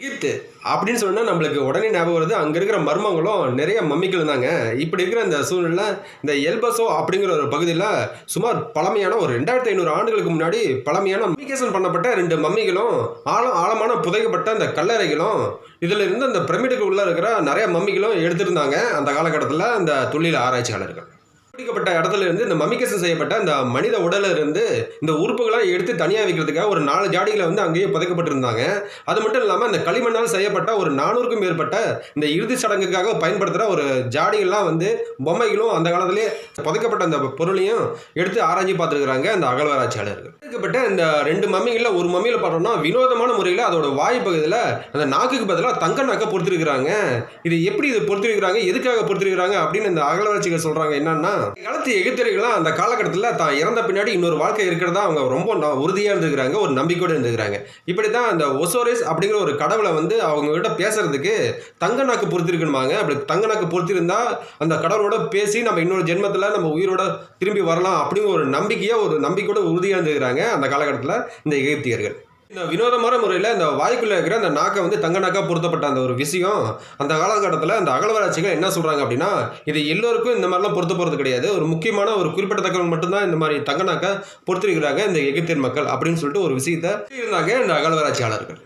எகிப்து அப்படின்னு சொன்னால் நம்மளுக்கு உடனே ஞாபகம் வருது அங்கே இருக்கிற மர்மங்களும் நிறைய மம்மிக்கள் இருந்தாங்க. இப்படி இருக்கிற இந்த சூழ்நிலை இந்த எல்பசோ அப்படிங்கிற ஒரு பகுதியில் சுமார் பழமையான ஒரு ரெண்டாயிரத்தி ஐநூறு ஆண்டுகளுக்கு முன்னாடி பழமையான மம்மிகேஷன் பண்ணப்பட்ட ரெண்டு மம்மிகளும் ஆழம் ஆழமான புதைக்கப்பட்ட அந்த கல்லறைகளும் இதில் இருந்து அந்த பிரமிடுக்கு உள்ளே இருக்கிற நிறைய மம்மிகளும் எடுத்திருந்தாங்க. அந்த காலகட்டத்தில் அந்த தொழில் ஆராய்ச்சியாளர்கள். பிடிக்கப்பட்ட இடத்துல இருந்து இந்த மமிகேஷன் செய்யப்பட்ட அந்த மனித உடல இருந்து இந்த உறுப்புகளை எடுத்து தனியாக வைக்கிறதுக்காக ஒரு நாலு ஜாடிகளை வந்து அங்கேயே புதைக்கப்பட்டிருந்தாங்க. அது மட்டும் இல்லாமல் அந்த களிமண்ணால் செய்யப்பட்ட ஒரு நானூறுக்கும் மேற்பட்ட இந்த இறுதி சடங்குக்காக பயன்படுத்துகிற ஒரு ஜாடிகள்லாம் வந்து பொம்மைகளும் அந்த காலத்திலே புதைக்கப்பட்ட அந்த பொருளையும் எடுத்து ஆராய்ச்சி பார்த்துருக்குறாங்க அந்த அகழ்வாராய்ச்சியாளர்கள். புதைக்கப்பட்ட இந்த ரெண்டு மம்மிகளில் ஒரு மம்மியில் பார்த்தோம்னா வினோதமான முறையில் அதோட வாய் பகுதியில் அந்த நாக்குக்கு பதிலாக தங்க நாக்கை பொறுத்திருக்கிறாங்க. இது எப்படி இது பொறுத்திருக்கிறாங்க? எதுக்காக பொறுத்திருக்கிறாங்க? அப்படின்னு இந்த அகழ்வாராய்ச்சிகள் சொல்கிறாங்க என்னன்னா காலத்து எகிப்தியர்கள்லாம் அந்த காலகட்டத்தில் தான் இறந்த பின்னாடி இன்னொரு வாழ்க்கை இருக்கிறதா அவங்க ரொம்ப ந- இருந்துக்கிறாங்க ஒரு நம்பிக்கையோடு இருந்துக்கிறாங்க இப்படி தான் அந்த ஒசோரிஸ் அப்படிங்கிற ஒரு கடவுளை வந்து அவங்க கிட்ட பேசுறதுக்கு தங்க நாக்கு பொறுத்திருக்கணுமாங்க. அப்படி தங்க நாக்கு பொறுத்திருந்தா அந்த கடவுளோட பேசி நம்ம இன்னொரு ஜென்மத்தில் நம்ம உயிரோட திரும்பி வரலாம் அப்படிங்கிற ஒரு நம்பிக்கையாக ஒரு நம்பிக்கையோட உறுதியாக இருந்துக்கிறாங்க அந்த காலகட்டத்தில் இந்த எகிப்தியர்கள். இந்த வினோதமான முறையில் இந்த வாய்க்குள்ளே இருக்கிற அந்த நாக்கை வந்து தங்க நாக்காக பொருத்தப்பட்ட அந்த ஒரு விஷயம். அந்த காலகட்டத்தில் அந்த அகழ்வாராய்ச்சிகள் என்ன சொல்கிறாங்க அப்படின்னா இது எல்லோருக்கும் இந்த மாதிரிலாம் பொருத்த போகிறது கிடையாது. ஒரு முக்கியமான ஒரு குறிப்பிட்டத்தக்கவங்க மட்டும்தான் இந்த மாதிரி தங்க நாக்கை பொறுத்திருக்கிறாங்க இந்த எகிப்தியன் மக்கள் அப்படின்னு சொல்லிட்டு ஒரு விஷயத்த இருந்தாங்க இந்த அகழ்வாராய்ச்சியாளர்கள்.